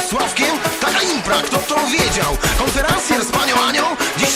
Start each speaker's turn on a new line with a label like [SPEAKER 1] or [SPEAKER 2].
[SPEAKER 1] Sławkiem? Taka impra, kto to wiedział? Konferencjer z panią Anią Dziś